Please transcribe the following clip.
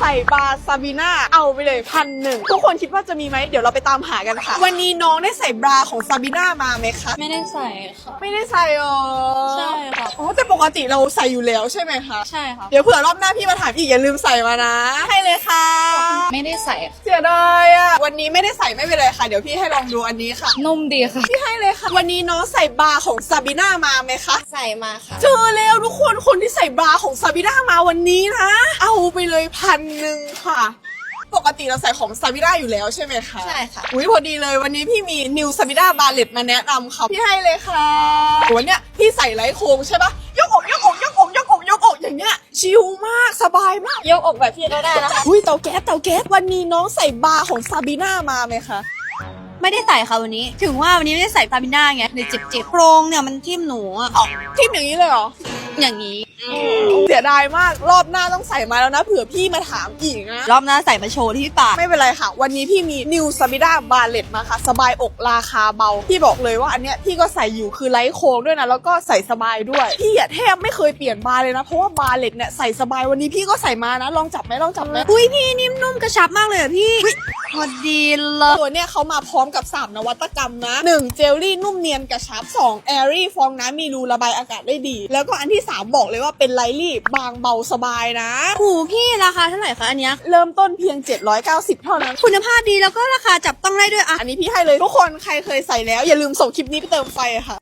ใส่บาร์ซาบีน่าเอาไปเลยพันหนึ่งทุกคนคิดว่าจะมีไหมเดี๋ยวเราไปตามหากันค่ะ วันนี้น้องได้ใส่บราของซาบีน่ามาไหมคะไม่ได้ใส่ค่ะ ไม่ได้ใส่อ๋อใช่ค่ะ อ๋อแต่ปกติเราใส่อยู่แล้วใช่ไหมคะ ใช่ค่ะ เดี๋ยวเผื่อรอบหน้าพี่มาถามอีกอย่าลืมใส่มานะ ให้เลยค่ะ ไม่ได้ใส่ค่ะเสียดายอะ วันนี้ไม่ได้ใส่ไม่เป็นไรค่ะ เดี๋ยวพี่ให้ลองดูอันนี้ค่ะ นุ่มดีค่ะ พี่ให้เลยค่ะ วันนี้น้องใส่บราของซาบีน่ามาไหมคะ ใส่มาค่ะ เจอแล้วทุกคนคนที่ใส่บราของซาบิน่ามาวันนี้นะ เอาไปเลยพันหนึ่งค่ะ ปกติเราใส่ของซาบิน่าอยู่แล้วใช่ไหมคะใช่ค่ะ อุ้ยพอดีเลยวันนี้พี่มีนิวซาบิน่าบาเลตมาแนะนำค่ะ พี่ให้เลยค่ะวันเนี้ยพี่ใส่ไร้โครงใช่ปะ ชิลมากสบายมากยกอกแบบพี่ก็ได้นะคะอุ้ยเตาแก๊สเตาแก๊สวันนี้น้องใส่บาร์ของซาบิน่ามาไหมคะไม่ได้ใส่ค่ะวันนี้ ถึงว่าวันนี้ไม่ได้ใส่ฟาบิน่าไงเลยเจ็บเจ็บโครงเนี่ยมันทิ่มหนูอะอ๋อทิมอย่างนี้เลยเหรอ อย่างนี้ เสียดายมากรอบหน้าต้องใส่มาแล้วนะ เผื่อพี่มาถามอีกนะรอบหน้าใส่มาโชว์ที่ปากไม่เป็นไรค่ะ วันนี้พี่มีนิวซาบิดาบาเลตมาค่ะ สบายอกราคาเบา พี่บอกเลยว่าอันเนี้ยพี่ก็ใส่อยู่คือไร้โค้งด้วยนะ แล้วก็ใส่สบายด้วย พี่อะแทบไม่เคยเปลี่ยนบาเลยนะ เพราะว่าบาเลตเนี่ยใส่สบายวันนี้พี่ก็ใส่มานะ ลองจับไหมลองจับไหมอุ้ยพี่นิ่มนุ่มกระชับมากเลยอะพี่ พอดีเลยตัวเนี้ยเขามาพร้อมกับ 3 นวัตกรรมนะ 1. เจลลี่นุ่มเนียนกระชับ 2. แอรี่ฟองน้ำมีรูระบายอากาศได้ดี แล้วก็อันที่ 3 บอกเลยว่าเป็นไลลี่บางเบาสบายนะหูพี่ราคาเท่าไหร่คะอันเนี้ยเริ่มต้นเพียง 790 เท่านั้น คุณภาพดีแล้วก็ราคาจับต้องได้ด้วยอะอันนี้พี่ให้เลยทุกคนใครเคยใส่แล้ว อย่าลืมส่งคลิปนี้ไปเติมไฟค่ะ